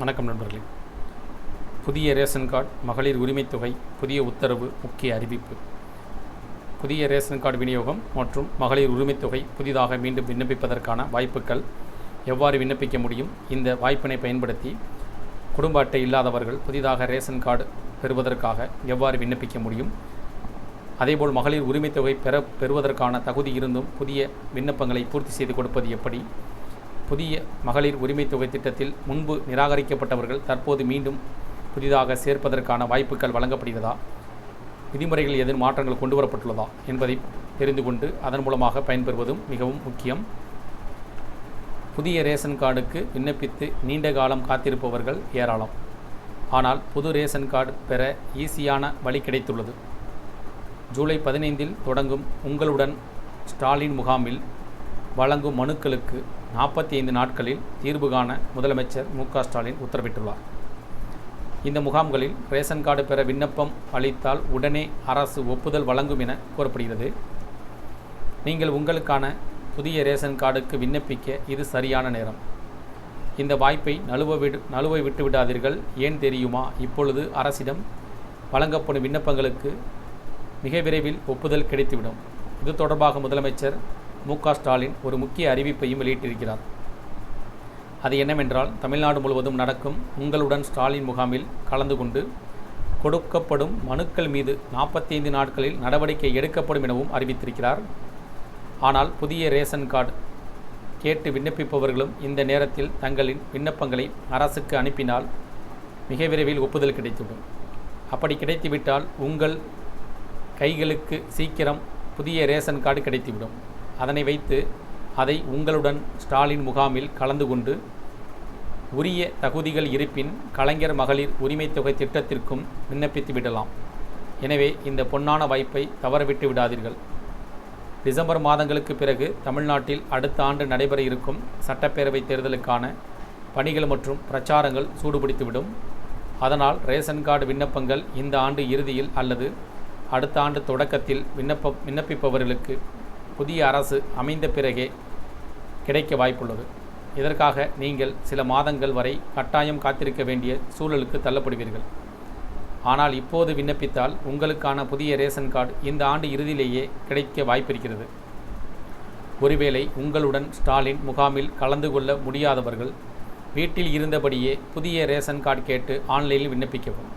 வணக்கம் நண்பர்களே. புதிய ரேஷன் கார்டு மகளிர் உரிமைத் தொகை புதிய உத்தரவு முக்கிய அறிவிப்பு. புதிய ரேஷன் கார்டு விநியோகம் மற்றும் மகளிர் உரிமைத் தொகை புதிதாக மீண்டும் விண்ணப்பிப்பதற்கான வாய்ப்புகள் எவ்வாறு விண்ணப்பிக்க முடியும்? இந்த வாய்ப்பினை பயன்படுத்தி குடும்ப அட்டை இல்லாதவர்கள் புதிதாக ரேஷன் கார்டு பெறுவதற்காக எவ்வாறு விண்ணப்பிக்க முடியும்? அதேபோல் மகளிர் உரிமைத் தொகை பெற பெறுவதற்கான தகுதி இருந்தும் புதிய விண்ணப்பங்களை பூர்த்தி செய்து கொடுப்பது எப்படி? புதிய மகளிர் உரிமை தொகை திட்டத்தில் முன்பு நிராகரிக்கப்பட்டவர்கள் தற்போது மீண்டும் புதிதாக சேர்ப்பதற்கான வாய்ப்புகள் வழங்கப்படுகிறதா? விதிமுறைகள் எதிர் மாற்றங்கள் கொண்டு வரப்பட்டுள்ளதா என்பதை தெரிந்து கொண்டு அதன் மூலமாக பயன்பெறுவதும் மிகவும் முக்கியம். புதிய ரேஷன் கார்டுக்கு விண்ணப்பித்து நீண்ட காலம் காத்திருப்பவர்கள் ஏராளம். ஆனால் புது ரேஷன் கார்டு பெற ஈஸியான வழி கிடைத்துள்ளது. ஜூலை பதினைந்தில் தொடங்கும் உங்களுடன் ஸ்டாலின் முகாமில் வழங்கும் மனுக்களுக்கு நாற்பத்தி ஐந்து நாட்களில் தீர்வு காண முதலமைச்சர் மு க ஸ்டாலின் உத்தரவிட்டுள்ளார். இந்த முகாம்களில் ரேஷன் கார்டு பெற விண்ணப்பம் அளித்தால் உடனே அரசு ஒப்புதல் வழங்கும் என கூறப்படுகிறது. நீங்கள் உங்களுக்கான புதிய ரேஷன் கார்டுக்கு விண்ணப்பிக்க இது சரியான நேரம். இந்த வாய்ப்பை நழுவ விடு நழுவை விட்டுவிடாதீர்கள் ஏன் தெரியுமா? இப்பொழுது அரசிடம் வழங்கப்படும் விண்ணப்பங்களுக்கு மிக விரைவில் ஒப்புதல் கிடைத்துவிடும். இது தொடர்பாக முதலமைச்சர் மு ஸ்டாலின் ஒரு முக்கிய அறிவிப்பையும் வெளியிட்டிருக்கிறார். அது என்னவென்றால் தமிழ்நாடு முழுவதும் நடக்கும் உங்களுடன் ஸ்டாலின் முகாமில் கலந்து கொண்டு கொடுக்கப்படும் மனுக்கள் மீது நாற்பத்தைந்து நாட்களில் நடவடிக்கை எடுக்கப்படும் எனவும் அறிவித்திருக்கிறார். ஆனால் புதிய ரேஷன் கார்டு கேட்டு விண்ணப்பிப்பவர்களும் இந்த நேரத்தில் தங்களின் விண்ணப்பங்களை அரசுக்கு அனுப்பினால் மிக விரைவில் ஒப்புதல் கிடைத்துவிடும். அப்படி கிடைத்துவிட்டால் உங்கள் கைகளுக்கு சீக்கிரம் புதிய ரேஷன் கார்டு கிடைத்துவிடும். அதனை வைத்து அதை உங்களுடன் ஸ்டாலின் முகாமில் கலந்து கொண்டு உரிய தகுதிகள் இருப்பின் கலைஞர் மகளிர் உரிமை தொகை திட்டத்திற்கும் விண்ணப்பித்து விடலாம். எனவே இந்த பொன்னான வாய்ப்பை தவறவிட்டு விடாதீர்கள். டிசம்பர் மாதங்களுக்கு பிறகு தமிழ்நாட்டில் அடுத்த ஆண்டு நடைபெற இருக்கும் சட்டப்பேரவைத் தேர்தலுக்கான பணிகள் மற்றும் பிரச்சாரங்கள் சூடுபிடித்துவிடும். அதனால் ரேஷன் கார்டு விண்ணப்பங்கள் இந்த ஆண்டு இறுதியில் அல்லது அடுத்த ஆண்டு தொடக்கத்தில் விண்ணப்ப விண்ணப்பிப்பவர்களுக்கு புதிய அரசு அமைந்த பிறகே கிடைக்க வாய்ப்புள்ளது. இதற்காக நீங்கள் சில மாதங்கள் வரை கட்டாயம் காத்திருக்க வேண்டிய சூழலுக்கு தள்ளப்படுவீர்கள். ஆனால் இப்போது விண்ணப்பித்தால் உங்களுக்கான புதிய ரேஷன் கார்டு இந்த ஆண்டு இறுதியிலேயே கிடைக்க வாய்ப்பிருக்கிறது. ஒருவேளை உங்களுடன் ஸ்டாலின் முகாமில் கலந்து கொள்ள முடியாதவர்கள் வீட்டில் இருந்தபடியே புதிய ரேஷன் கார்டு கேட்டு ஆன்லைனில் விண்ணப்பிக்கவும்.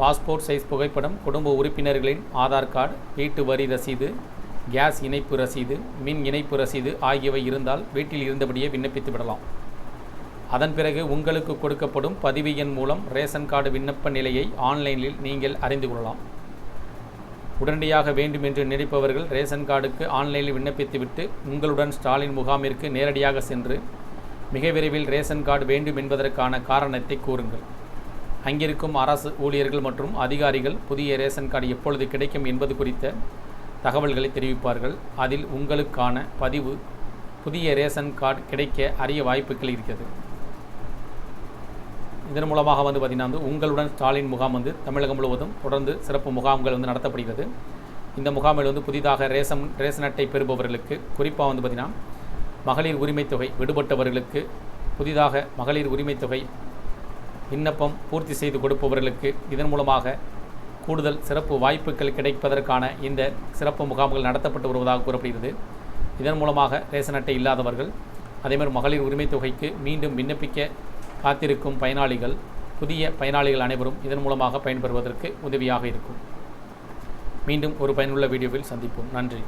பாஸ்போர்ட் சைஸ் புகைப்படம் குடும்ப உறுப்பினர்களின் ஆதார் கார்டு வீட்டு வரி ரசீது கேஸ் இணைப்பு ரசீது மின் இணைப்பு ரசீது ஆகியவை இருந்தால் வீட்டில் இருந்தபடியே விண்ணப்பித்து விடலாம். அதன் பிறகு உங்களுக்கு கொடுக்கப்படும் பதிவு எண் மூலம் ரேஷன் கார்டு விண்ணப்ப நிலையை ஆன்லைனில் நீங்கள் அறிந்து கொள்ளலாம். உடனடியாக வேண்டும் என்று நினைப்பவர்கள் ரேஷன் கார்டுக்கு ஆன்லைனில் விண்ணப்பித்துவிட்டு உங்களுடன் ஸ்டாலின் முகாமிற்கு நேரடியாக சென்று மிக விரைவில் ரேஷன் கார்டு வேண்டும் என்பதற்கான காரணத்தை கூறுங்கள். அங்கிருக்கும் அரசு ஊழியர்கள் மற்றும் அதிகாரிகள் புதிய ரேஷன் கார்டு எப்பொழுது கிடைக்கும் என்பது குறித்த தகவல்களை தெரிவிப்பார்கள். அதில் உங்களுக்கான பதிவு புதிய ரேஷன் கார்டு கிடைக்க அரிய வாய்ப்புகள் இருக்கிறது. இதன் மூலமாக வந்து பார்த்திங்கன்னா வந்து உங்களுடன் ஸ்டாலின் முகாம் வந்து தமிழகம் முழுவதும் தொடர்ந்து சிறப்பு முகாம்கள் வந்து நடத்தப்படுகிறது. இந்த முகாமில் வந்து புதிதாக ரேஷன் ரேஷன் அட்டை பெறுபவர்களுக்கு குறிப்பாக வந்து பார்த்திங்கன்னா மகளிர் உரிமை தொகை விடுபட்டவர்களுக்கு புதிதாக மகளிர் உரிமை தொகை விண்ணப்பம் பூர்த்தி செய்து கொடுப்பவர்களுக்கு இதன் மூலமாக கூடுதல் சிறப்பு வாய்ப்புகள் கிடைப்பதற்கான இந்த சிறப்பு முகாம்கள் நடத்தப்பட்டு வருவதாக கூறப்படுகிறது. இதன் மூலமாக ரேஷன் அட்டை இல்லாதவர்கள் அதேமாதிரி மகளிர் உரிமை தொகைக்கு மீண்டும் விண்ணப்பிக்க காத்திருக்கும் பயனாளிகள் புதிய பயனாளிகள் அனைவரும் இதன் மூலமாக பயன்பெறுவதற்கு உதவியாக இருக்கும். மீண்டும் ஒரு பயனுள்ள வீடியோவில் சந்திப்போம். நன்றி.